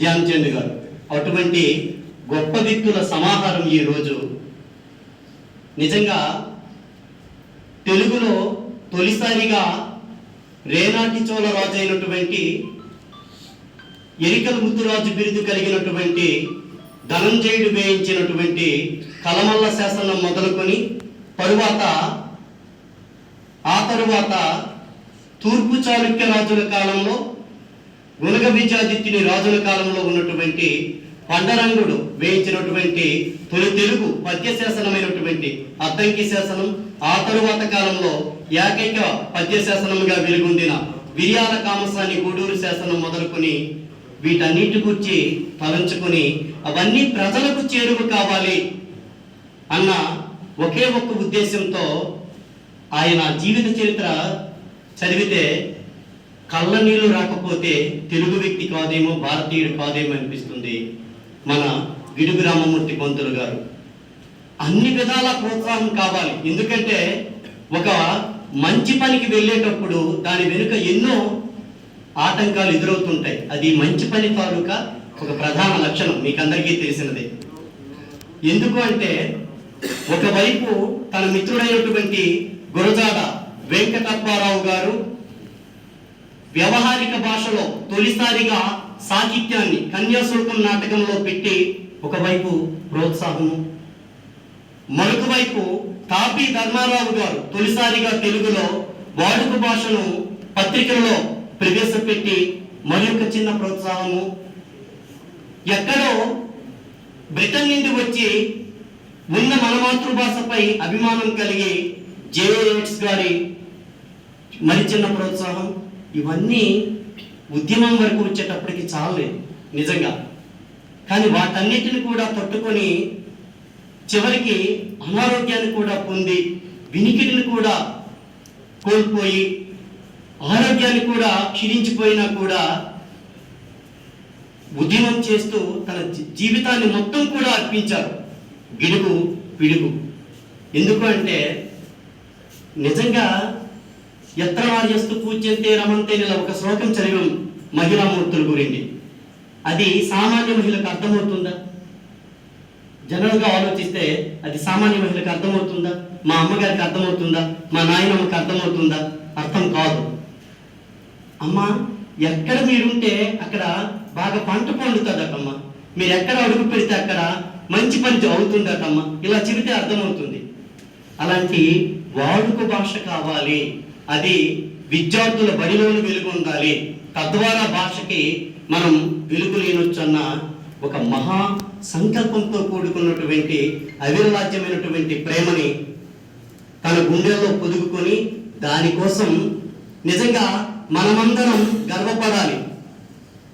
ధ్యాన్చంద్ గారు అటువంటి గొప్ప వ్యక్తుల సమాహారం ఈ రోజు. నిజంగా తెలుగులో తొలిసారిగా రేనాటి చోళ రాజు అయినటువంటి ఎరికల ముద్దురాజు బిరుదు కలిగినటువంటి ధనంజయుడు వేయించినటువంటి కలమల్ల శాసనం మొదలుకొని తరువాత ఆ తరువాత తూర్పు చాళుక్య రాజుల కాలంలో గుణగ విజాదిత్యుని రాజుల కాలంలో ఉన్నటువంటి పండరంగుడు వేయించినటువంటి తొలి తెలుగు పద్య శాసనమైనటువంటి అద్దంకి శాసనం ఆ తరువాత కాలంలో ఏకైక పద్య శాసనముగా వెలుగొందిన విరియాల కామసాని గూడూరు శాసనం మొదలుకొని వీటన్నిటి గురించి తలంచుకొని అవన్నీ ప్రజలకు చేరువ కావాలి అన్న ఒకే ఒక్క ఉద్దేశంతో ఆయన జీవిత చరిత్ర చదివితే కళ్ళ నీళ్ళు రాకపోతే తెలుగు వ్యక్తి కాదేమో భారతీయుడు కాదేమో అనిపిస్తుంది మన గిడుగు రామమూర్తి పంతులు గారు. అన్ని విధాల ప్రోత్సాహం కావాలి. ఎందుకంటే ఒక మంచి పనికి వెళ్ళేటప్పుడు దాని వెనుక ఎన్నో ఆటంకాలు ఎదురవుతుంటాయి. అది మంచి పని తాలూకా ఒక ప్రధాన లక్షణం. మీకు అందరికీ తెలిసినదే. ఎందుకు అంటే ఒకవైపు తన మిత్రుడైనటువంటి గురజాడ వెంకటప్పారావు గారు వ్యవహారిక భాషలో తొలిసారిగా సాహిత్యాన్ని కన్యాశుల్కం నాటకంలో పెట్టి ఒకవైపు ప్రోత్సాహము మరొక వైపు తాపి ధర్మారావు గారు తొలిసారిగా తెలుగులో వాడుక భాషను పత్రికల్లో ప్రవేశపెట్టి మరొక చిన్న ప్రోత్సాహము. ఎక్కడో బ్రిటన్ నుండి వచ్చి ఉన్న మన మాతృభాషపై అభిమానం కలిగి జేఎస్ గారి మరి చిన్న ప్రోత్సాహం. ఇవన్నీ ఉద్యమం వరకు వచ్చేటప్పటికి చాలలేదు నిజంగా. కానీ వాటన్నిటిని కూడా తట్టుకొని చివరికి అనారోగ్యాన్ని కూడా పొంది వినికిడిని కూడా కోల్పోయి ఆరోగ్యాన్ని కూడా క్షీణించిపోయినా కూడా ఉద్యమం చేస్తూ తన జీవితాన్ని మొత్తం కూడా అర్పించారు. గిడుగు పిడుగు ఎందుకు అంటే నిజంగా ఎత్ర వార్యస్తు పూజ్యంతే రమంతే నెల ఒక శ్లోకం చదివాం మహిళా మూర్తుల గురించి. అది సామాన్య మహిళకు అర్థమవుతుందా? జనరల్గా ఆలోచిస్తే అది సామాన్య మహిళకు అర్థమవుతుందా? మా అమ్మగారికి అర్థమవుతుందా? మా నాయనమ్మకి అర్థమవుతుందా? అర్థం కాదు. అమ్మా ఎక్కడ మీరుంటే అక్కడ బాగా పంట పండుతుందటమ్మ. మీరు ఎక్కడ అడుగు పెడితే అక్కడ మంచి పని అవుతుందటమ్మ ఇలా చెబితే అర్థమవుతుంది. అలాంటి వాడుక భాష కావాలి. అది విద్యార్థుల బడిలోని వెలుగు ఉండాలి. తద్వారా భాషకి మనం వెలుగు లేనొచ్చన్న ఒక మహా సంకల్పంతో కూడుకున్నటువంటి అవిరలాజ్యమైనటువంటి ప్రేమని తన గుండెల్లో పొదుగుకొని దానికోసం నిజంగా మనమందరం గర్వపడాలి.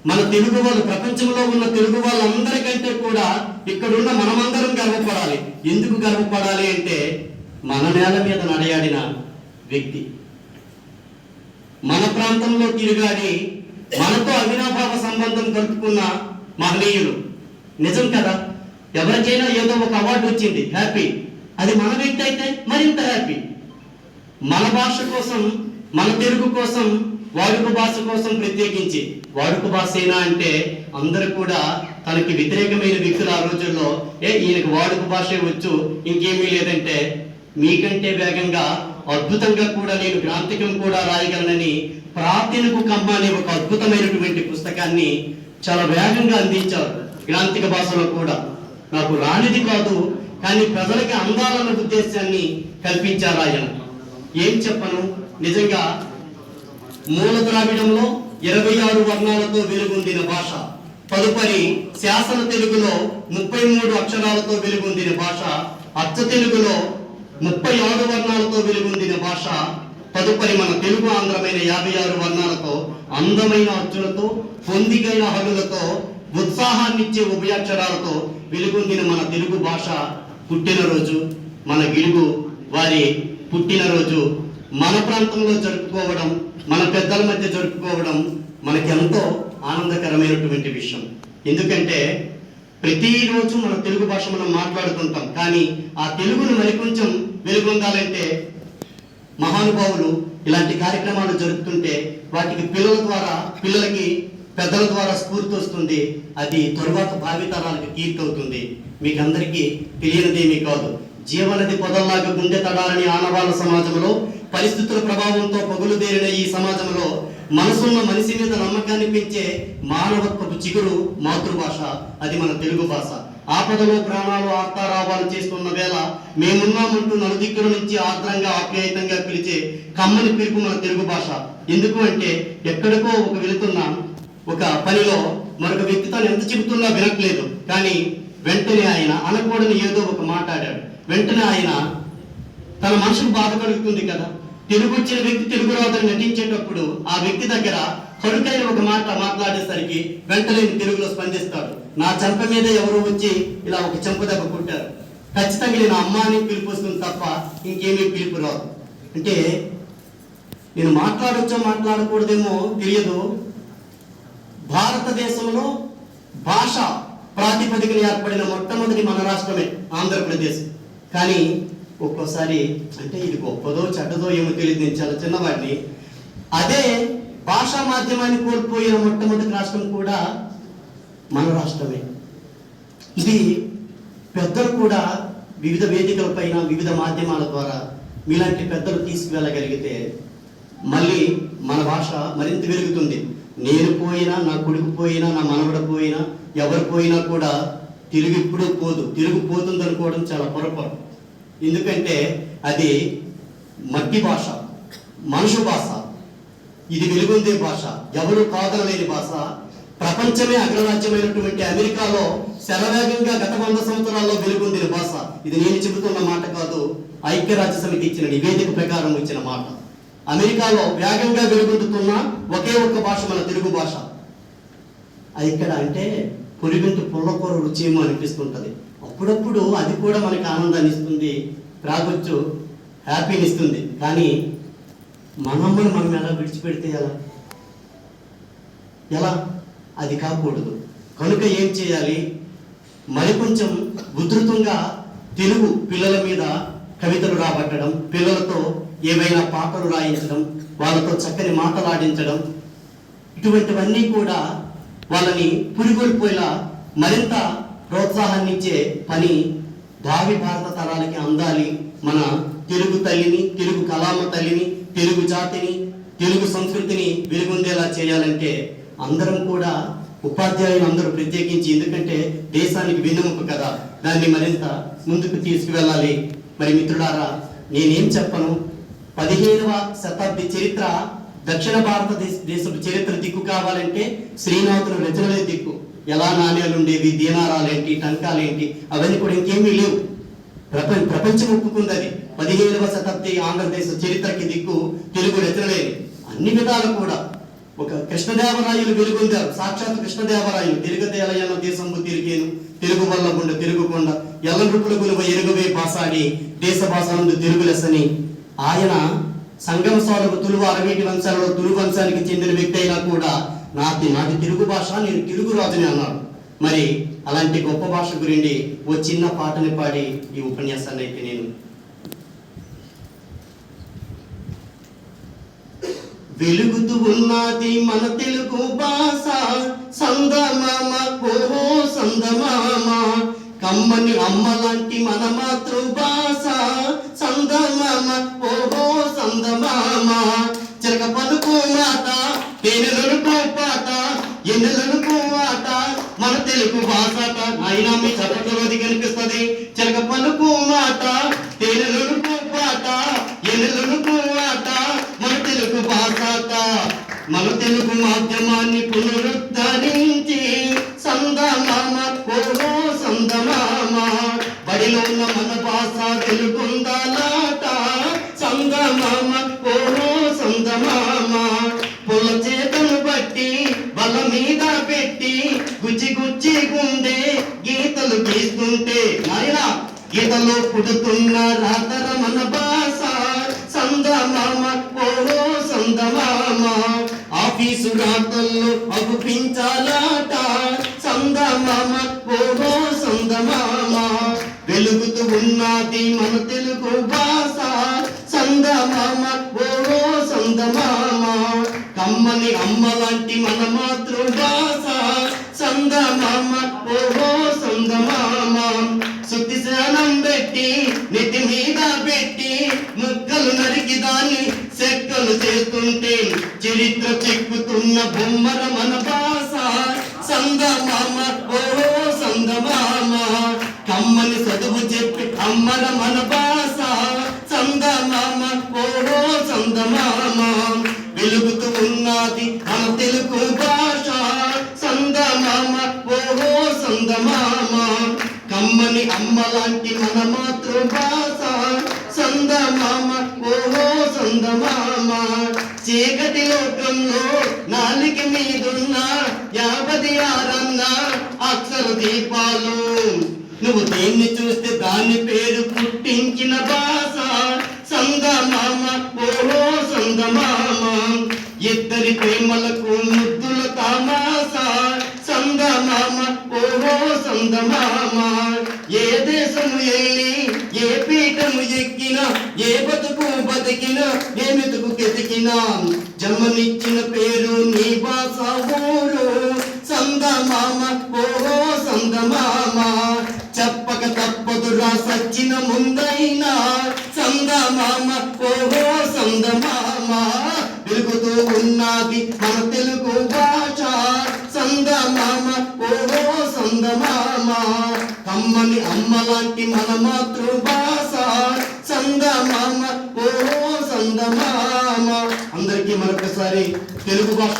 మన తెలుగు వాళ్ళు ప్రపంచంలో ఉన్న తెలుగు వాళ్ళందరికంటే కూడా ఇక్కడున్న మనమందరం గర్వపడాలి. ఎందుకు గర్వపడాలి అంటే మన నేల మీద నడయాడిన వ్యక్తి. మన ప్రాంతంలో తిరుగాడి మనతో అవినాభావ సంబంధం కలుపుకున్న మహనీయులు. నిజం కదా? ఎవరికైనా ఏదో ఒక అవార్డు వచ్చింది హ్యాపీ. అది మన వ్యక్తి అయితే మరింత హ్యాపీ. మన భాష కోసం మన తెలుగు కోసం వాడుక భాష కోసం ప్రత్యేకించి. వాడుక భాష అయినా అంటే అందరూ కూడా తనకి వ్యతిరేకమైన వ్యక్తులు ఆ రోజుల్లో ఏ ఈయనకు వాడుక భాషే వచ్చు ఇంకేమీ లేదంటే మీకంటే వేగంగా అద్భుతంగా కూడా నేను గ్రాంతికం కూడా రాయగలనని ప్రార్థనకు కమ్మ అనే ఒక అద్భుతమైనటువంటి పుస్తకాన్ని చాలా వేగంగా అందించారు గ్రాంతిక భాషలో కూడా. నాకు రానిది కాదు కానీ ప్రజలకి అందాలన్న ఉద్దేశాన్ని కల్పించారు ఆయన. ఏం చెప్పను? నిజంగా మూల ద్రావిడంలో ఇరవై ఆరు వర్ణాలతో వెలుగొందిన భాష తదుపరి శాసన తెలుగులో ముప్పై మూడు అక్షరాలతో వెలుగొందిన భాష అచ్చ తెలుగులో ముప్పై ఆరు వర్ణాలతో వెలుగొందిన భాష తదుపరి మన తెలుగు ఆంధ్రమైన యాభై ఆరు వర్ణాలతో అందమైన అచ్చులతో పొందిగైన హల్లులతో ఉత్సాహాన్నిచ్చే ఉభయాక్షరాలతో వెలుగొందిన మన తెలుగు భాష పుట్టినరోజు మన గిడుగు వారి పుట్టినరోజు. మన ప్రాంతంలో జరుపుకోవడం మన పెద్దల మధ్య జరుపుకోవడం మనకెంతో ఆనందకరమైనటువంటి విషయం. ఎందుకంటే ప్రతిరోజు మన తెలుగు భాష మనం మాట్లాడుతుంటాం. కానీ ఆ తెలుగును మరి కొంచెం వెలుగొందాలంటే మహానుభావులు ఇలాంటి కార్యక్రమాలు జరుపుతుంటే వాటికి పిల్లల ద్వారా పిల్లలకి పెద్దల ద్వారా స్ఫూర్తి వస్తుంది. అది తరువాత భావితరాలకు కీర్తి అవుతుంది. మీకు అందరికీ తెలియనిదేమీ కాదు. జీవనది పొదల్లాగా గుండె తడాలని ఆనవాళ్ళ సమాజంలో పరిస్థితుల ప్రభావంతో పగులుదేరిన ఈ సమాజంలో మనసున్న మనిషి మీద నమ్మకాన్ని పెంచే మానవత్వపు చిగురు మాతృభాష అది మన తెలుగు భాష. ఆపదలో ప్రాణాలు ఆర్తారావాలు చేస్తున్న వేళ మేమున్నామంటూ నలుదిక్కుల నుంచి ఆర్ద్రంగా ఆప్యాయతంగా పిలిచే కమ్మని పిలుపు మన తెలుగు భాష. ఎందుకు అంటే ఎక్కడికో ఒక వెళుతున్న ఒక పనిలో మరొక వ్యక్తి తాను ఎంత చెబుతున్నా వినట్లేదు. కానీ వెంటనే ఆయన అనకూడని ఏదో ఒక మాట్లాడాడు. వెంటనే ఆయన తన మనసుకు బాధ కలుగుతుంది కదా. తెలుగు వచ్చిన వ్యక్తి తెలుగు రాదని నటించేటప్పుడు ఆ వ్యక్తి దగ్గర కరుకైన ఒక మాట మాట్లాడేసరికి వెంటనే తెలుగులో స్పందిస్తాడు. నా చెంప మీద ఎవరో వచ్చి ఇలా ఒక చెంప దెబ్బ కొట్టారు. ఖచ్చితంగా నేను అమ్మాని పిలుపు వస్తుంది తప్ప ఇంకేమీ పిలుపు రాదు. అంటే నేను మాట్లాడొచ్చో మాట్లాడకూడదేమో తెలియదు. భారతదేశంలో భాష ప్రాతిపదికన ఏర్పడిన మొట్టమొదటి మన రాష్ట్రమే ఆంధ్రప్రదేశ్. కానీ ఒక్కోసారి అంటే ఇది గొప్పదో చెడ్డదో ఏమో తెలియదు. నేను చాలా చిన్నవాడిని. అదే భాషా మాధ్యమాన్ని కోల్పోయిన మొట్టమొదటి రాష్ట్రం కూడా మన రాష్ట్రమే. ఇది పెద్దలు కూడా వివిధ వేదికలపైన వివిధ మాధ్యమాల ద్వారా మీలాంటి పెద్దలు తీసుకువెళ్ళగలిగితే మళ్ళీ మన భాష మరింత పెరుగుతుంది నేను పోయినా నా కొడుకు పోయినా నా మనవడ పోయినా ఎవరు పోయినా కూడా తెలుగు ఎప్పుడూ పోదు. తెలుగు పోతుంది అనుకోవడం చాలా పొరపాటు. ఎందుకంటే అది మట్టి భాష మనుషు భాష ఇది వెలుగొందే భాష. ఎవరు కాదనలేని భాష. ప్రపంచమే అగ్రరాజ్యమైనటువంటి అమెరికాలో శరవేగంగా గత వంద సంవత్సరాల్లో వెలుగొందిన భాష. ఇది నేను చెబుతున్న మాట కాదు ఐక్యరాజ్య సమితి ఇచ్చిన నివేదిక ప్రకారం ఇచ్చిన మాట. అమెరికాలో వేగంగా వెలుగొందుతున్న ఒకే ఒక్క భాష మన తెలుగు భాష. ఇక్కడ అంటే పొరిగింటు పుల్లకూర రుచి ఏమో అనిపిస్తుంటది. అప్పుడప్పుడు అది కూడా మనకి ఆనందాన్ని ఇస్తుంది రాగొచ్చు హ్యాపీని ఇస్తుంది. కానీ మనమ్మని మనం ఎలా విడిచిపెడితే ఎలా? ఎలా? అది కాకూడదు. కనుక ఏం చేయాలి? మరి కొంచెం ఉధృతంగా తెలుగు పిల్లల మీద కవితలు రాబట్టడం పిల్లలతో ఏవైనా పాటలు రాయించడం వాళ్ళతో చక్కని మాటలాడించడం ఇటువంటివన్నీ కూడా వాళ్ళని పురిగొల్పోయేలా మరింత ప్రోత్సాహాన్ని ఇచ్చే పని భావి భారత తరాలకి అందాలి. మన తెలుగు తల్లిని తెలుగు కళామ తల్లిని తెలుగు జాతిని తెలుగు సంస్కృతిని వెలుగొందేలా చేయాలంటే అందరం కూడా ఉపాధ్యాయులు అందరూ ప్రత్యేకించి ఎందుకంటే దేశానికి వెన్నెముక కదా. దాన్ని మరింత ముందుకు తీసుకువెళ్ళాలి. మరి మిత్రులారా నేనేం చెప్పను? పదిహేనవ శతాబ్ది చరిత్ర దక్షిణ భారతదేశ దేశపు చరిత్ర దిక్కు కావాలంటే శ్రీనాథుని రచనలే దిక్కు. ఎలా నాణ్యాలు ఉండేవి దీనారాలేంటి టంకాలేంటి అవన్నీ కూడా ఇంకేమీ లేవు. ప్రపంచ ప్రపంచం ఒప్పుకుంది అది. పదిహేడవ శతాబ్ది ఆంధ్రదేశ చరిత్రకి దిక్కు తెలుగు రచనలే. అన్ని విధాలు కూడా. ఒక కృష్ణదేవరాయలు వెలుగొందారు. సాక్షాత్ కృష్ణదేవరాయలు. తిరుగదేలయన దేశంబు తిరిగేను. తెలుగు వల్ల గుండె తెలుగుకొండ ఎల్ల నృపుల గులువ ఎరుగవే భాషాడి దేశ భాషలందు తెలుగు లెస్సని ఆయన సంగమ సోదరు తులువ అరవీటి వంశాలలో తులు వంశానికి చెందిన వ్యక్తి అయినా కూడా నాది నాది తెలుగు భాష నేను తెలుగు రాజుని అన్నాడు. మరి అలాంటి గొప్ప భాష గురించి ఓ చిన్న పాటని పాడి ఈ ఉపన్యాసాన్ని అయితే నేను వెలుగుతూ ఉన్నది మన తెలుగు భాష. సందమామ కోహో సందమామ. అమ్మని అమ్మ లాంటి మన మాతృభాష సందమామ ఓహో సందమామ. చిరక పలుకు మాట తేనెలకు పాట ఎన్నెలకు ఆట మన తెలుగు భాషట అయినా మీ చదవది కనిపిస్తుంది. చిరక పలుకు మాట తేనెలకు పాట ఎన్నెలకు ఆట మన తెలుగు భాషట మన తెలుగు మాధ్యమాన్ని పునరుద్ధరించి గుచ్చి గుండె గీతలు గీస్తుంటే నాయన గీతలో పుడుతున్న రాతర మన భాష సందమామ ఓహో సందమామ ఆఫీసు రాతల్లో అగుపించాలాట సందమామ ఓహో సందమామ వెలుగుతూ ఉన్నది మన తెలుగు భాష సందమామ ఓహో సందమామ కమ్మని అమ్మ లాంటి మన మాతృభాష సందమామ ఓహో శుద్ధి స్నానం పెట్టి నెత్తి మీద పెట్టి ముక్కలు నరికి దాన్ని చెక్కలు చేస్తుంటే చరిత్ర చెక్కుతున్న బొమ్మల మన భాష సందమామ ఓహో సందమామ కమ్మని చదువు చెప్పి అమ్మల మన భాష సందమామ ఓహో సందమామ వెలుగుతూ ఉన్నది మన తెలుగు భాష సందమామ సందమామ కమ్మని అమ్మ లాంటి మన మాతృభాష. సందమామ ఓహో సందమామ చీకటి లోకంలో నాలిక మీదున్న యాపది ఆరన్న అక్షర దీపాలు. నువ్వు దేన్ని చూస్తే దాని పేరు పుట్టించిన భాష. సందమామ ఓహో సందమామ ఇద్దరి ప్రేమలకు సందమామ ఏ దేశము ఎల్లి ఏ పీఠము ఎక్కినా ఏ బతుకు బతికినా ఏ మెతుకు కెతికినా జన్మనిచ్చిన పేరు నీ భాష ఊరు. సందమామ ఓహో సందమామ చెప్పక తప్పదురా సచ్చిన ముందైనా. సందమామ ఓహో సందమామ వెలుగుతూ ఉన్నది మన తెలుగు భాష. సంగమామ ఓహో సంగమామ అమ్మని అమ్మ లాంటి మన మాతృభాష. సంగమామ ఓహో సంగమామ అందరికీ మరొకసారి తెలుగు భాష